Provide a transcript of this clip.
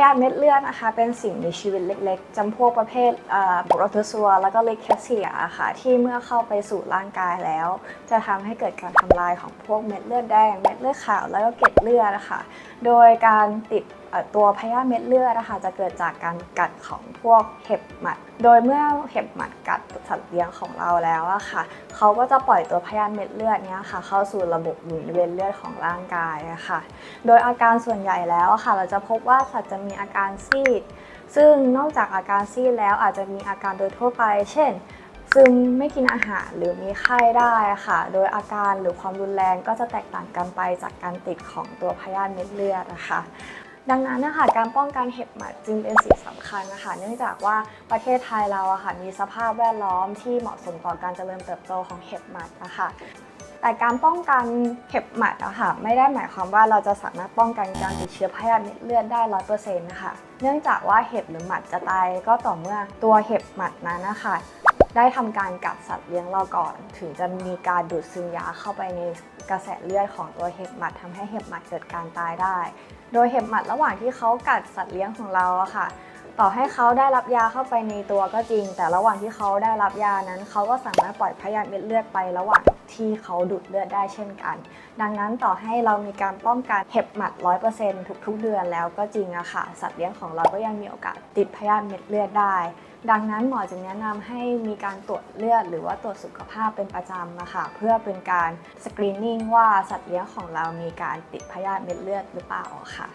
ยาธิเม็ดเลือดนะคะ เป็นสิ่งมีชีวิตเล็กๆจำพวกประเภทโปรโตซัวแล้วก็เลคแคสเซียค่ะ ที่เมื่อเข้าไปสู่ร่างกายแล้ว จะทำให้เกิดการทำลายของพวกเม็ดเลือดแดง เม็ดเลือดขาวแล้วก็เกล็ดเลือดนะคะโดยการติด ตัวพยาธิเม็ดเลือดนะคะจะเกิดจากการกัดของพวกเห็บหมัด โดยเมื่อเห็บหมัดกัดสัตว์เลี้ยงของเราแล้วอะค่ะเขาก็จะปล่อยตัวพยาธิเม็ดเลือดเนี้ยค่ะ เข้าสู่ระบบหมุนเวียนเลือดของร่างกายอะค่ะ โดยอาการส่วนใหญ่แล้วอะค่ะ เราจะพบว่าสัตว์จะมีอาการซีด ซึ่งนอกจากอาการซีดแล้วอาจจะมีอาการโดยทั่วไป เช่นซึมไม่กินอาหารหรือมีไข้ได้ค่ะ โดยอาการหรือความรุนแรงก็จะแตกต่างกันไปจากการติดของตัวพยาธิเม็ดเลือดนะคะ ดังนั้นนะคะการป้องกันเห็บหมัดจึงเป็นสิ่งสำคัญนะคะเนื่องจากว่าประเทศไทยเราอะค่ะมีสภาพแวดล้อมที่เหมาะสมต่อการเจริญเติบโตของเห็บหมัดนะคะแต่การป้องกันเห็บหมัดอะค่ะไม่ได้หมายความว่าเราจะสามารถป้องกันการติดเชื้อพยาธิเม็ดเลือดได้ร้อยเปอร์เซ็นต์นะคะเนื่องจากว่าเห็บหรือหมัดจะตายก็ต่อเมื่อตัวเห็บหมัดนั้นนะคะ ได้ทำการกัดสัตว์เลี้ยงเราก่อน ถึงจะมีการดูดซึมยาเข้าไปในกระแสเลือดของตัวเห็บหมัดทำให้เห็บหมัดเกิดการตายได้ โดยเห็บหมัดระหว่างที่เขากัดสัตว์เลี้ยงของเราอะค่ะ ต่อให้เขาได้รับยาเข้าไปในตัวก็จริง แต่ระหว่างที่เขาได้รับยานั้นเขาก็สามารถปล่อยพยาธิเม็ดเลือดไประหว่างที่เขาดูดเลือดได้เช่นกัน ดังนั้นต่อให้เรามีการป้องกันเห็บหมัด 100%ทุกๆ เดือนแล้วก็จริงอะค่ะ สัตว์เลี้ยงของเราก็ยังมีโอกาสติดพยาธิเม็ดเลือดได้ ดังนั้นหมอจึงแนะนำให้มีการตรวจเลือด หรือว่าตรวจสุขภาพเป็นประจำนะคะเพื่อเป็นการสกรีนนิ่งว่าสัตว์เลี้ยงของเรามีการติดพยาธิเม็ดเลือดหรือเปล่าค่ะ